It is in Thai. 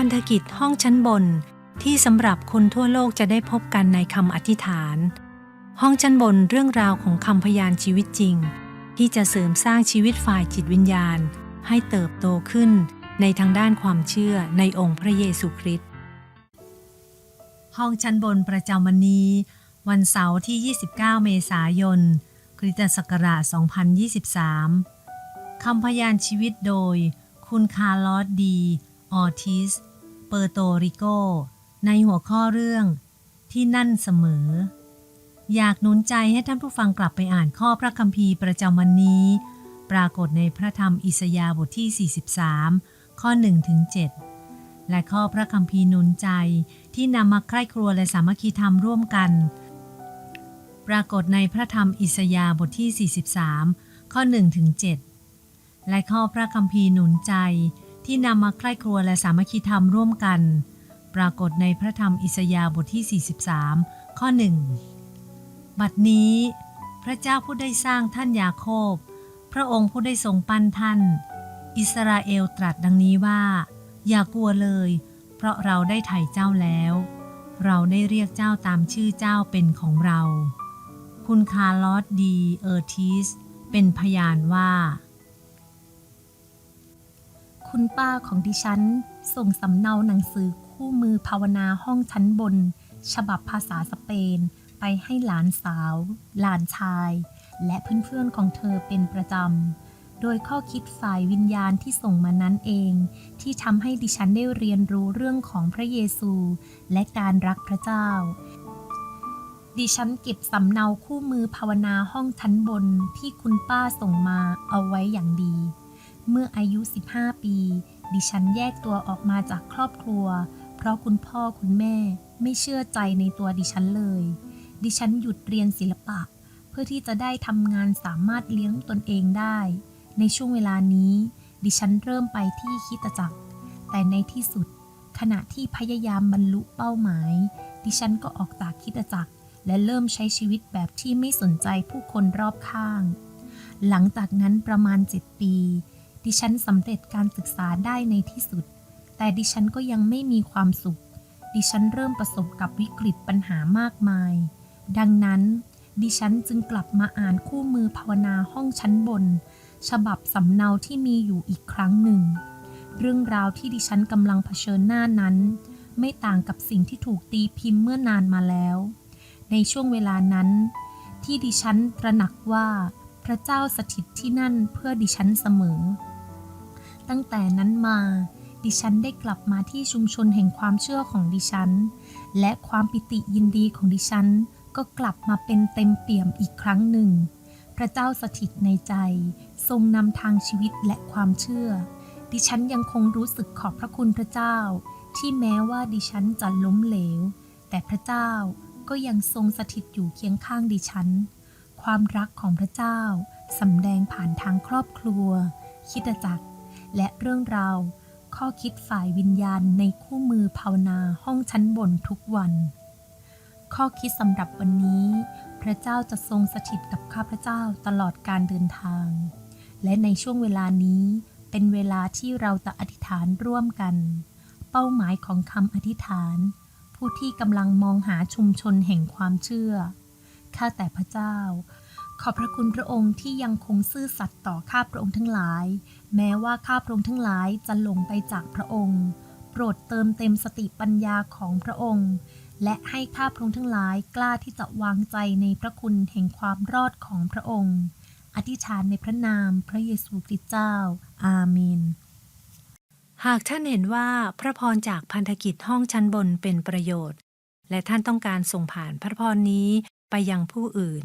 พันธกิจห้องชั้นบน ที่สำหรับคนทั่วโลกจะได้พบกันในคำอธิษฐาน ห้องชั้นบนเรื่องราวของคำพยานชีวิตจริง ที่จะเสริมสร้างชีวิตฝ่ายจิตวิญญาณ ให้เติบโตขึ้นในทางด้านความเชื่อในองค์พระเยซูคริสต์ห้องชั้นบนประจำวันนี้ วันเสาร์ที่ 29 เมษายนคริสตศักราช 2023 คำพยานชีวิตโดย คุณคาร์ลอสดี ออทิส เปอร์โตริโก ในหัวข้อเรื่องที่นั่นเสมอ อยากหนุนใจให้ท่านผู้ฟังกลับไปอ่านข้อพระคัมภีร์ประจำวันนี้ ปรากฏในพระธรรมอิสยาห์บทที่ 43 ข้อ1ถึง7และข้อพระคัมภีร์หนุนใจที่นำมาใคร่ครัวและสามัคคีธรรมร่วมกัน ปรากฏในพระธรรมอิสยาห์บทที่ 43 ข้อ1ถึง7และข้อพระคัมภีร์หนุนใจ ที่นำมาใคร่ครัวและสามัคคีธรรมร่วมกัน ปรากฏในพระธรรมอิสยาห์บทที่ 43 ข้อ 1 บัดนี้ พระเจ้าผู้ได้สร้างท่านยาโคบ พระองค์ผู้ได้ทรงปั้นท่าน อิสราเอลตรัสดังนี้ว่า อย่ากลัวเลย เพราะเราได้ไถ่เจ้าแล้ว เราได้เรียกเจ้าตามชื่อเจ้าเป็นของเรา คุณคาร์ลอสดี เออร์ทิส เป็นพยานว่า คุณป้าของดิฉัน ส่งสำเนาหนังสือคู่มือภาวนาห้องชั้นบน ฉบับภาษาสเปน ไปให้หลานสาว หลานชาย และเพื่อนๆของเธอเป็นประจำ โดยข้อคิดฝ่ายวิญญาณที่ส่งมานั้นเอง ที่ทำให้ดิฉันได้เรียนรู้เรื่องของพระเยซู และการรักพระเจ้าดิฉันเก็บสำเนาคู่มือภาวนาห้องชั้นบนที่คุณป้าส่งมาเอาไว้อย่างดี เมื่ออายุ 15 ปี ดิฉันแยกตัวออกมาจากครอบครัว เพราะคุณพ่อคุณแม่ไม่เชื่อใจในตัวดิฉันเลย ดิฉันหยุดเรียนศิลปะ เพื่อที่จะได้ทำงานสามารถเลี้ยงตนเองได้ ในช่วงเวลานี้ ดิฉันเริ่มไปที่คิตจักร แต่ในที่สุด ขณะที่พยายามบรรลุเป้าหมาย ดิฉันก็ออกจากคิตจักร และเริ่มใช้ชีวิตแบบที่ไม่สนใจผู้คนรอบข้าง หลังจากนั้นประมาณ 7 ปี ดิฉันสำเร็จการศึกษาได้ในที่สุด แต่ดิฉันก็ยังไม่มีความสุข ดิฉันเริ่มประสบกับวิกฤตปัญหามากมาย ดังนั้น ดิฉันจึงกลับมาอ่านคู่มือภาวนาห้องชั้นบน ฉบับสำเนาที่มีอยู่อีกครั้งหนึ่ง เรื่องราวที่ดิฉันกำลังเผชิญหน้านั้น ไม่ต่างกับสิ่งที่ถูกตีพิมพ์เมื่อนานมาแล้ว ในช่วงเวลานั้น ที่ดิฉันตระหนักว่าพระเจ้าสถิตที่นั่นเพื่อดิฉันเสมอ ตั้งแต่นั้นมา ดิฉันได้กลับมาที่ชุมชนแห่งความเชื่อของดิฉัน และความปิติยินดีของดิฉัน ก็กลับมาเป็นเต็มเปี่ยมอีกครั้งหนึ่ง พระเจ้าสถิตในใจ ทรงนำทางชีวิตและความเชื่อ ดิฉันยังคงรู้สึกขอบพระคุณพระเจ้า ที่แม้ว่าดิฉันจะล้มเหลว แต่พระเจ้าก็ยังทรงสถิตอยู่เคียงข้างดิฉัน ความรักของพระเจ้าสำแดงผ่านทางครอบครัว คิดจักร และเรื่องราว ข้อคิดฝ่ายวิญญาณในคู่มือภาวนาห้องชั้นบนทุกวัน ข้อคิดสำหรับวันนี้ พระเจ้าจะทรงสถิตกับข้าพเจ้าตลอดการเดินทาง และในช่วงเวลานี้เป็นเวลาที่เราจะอธิษฐานร่วมกัน เป้าหมายของคำอธิษฐาน ผู้ที่กำลังมองหาชุมชนแห่งความเชื่อข้าแต่พระเจ้า ขอบพระคุณพระองค์ที่ยังคงซื่อสัตย์ต่อข้าพระองค์ทั้งหลาย แม้ว่าข้าพระองค์ทั้งหลายจะหลงไปจากพระองค์ โปรดเติมเต็มสติปัญญาของพระองค์ และให้ข้าพระองค์ทั้งหลายกล้าที่จะวางใจในพระคุณแห่งความรอดของพระองค์ อธิษฐานในพระนามพระเยซูคริสต์เจ้า อาเมน หากท่านเห็นว่าพระพรจากพันธกิจห้องชั้นบนเป็นประโยชน์ และท่านต้องการส่งผ่านพระพรนี้ไปยังผู้อื่น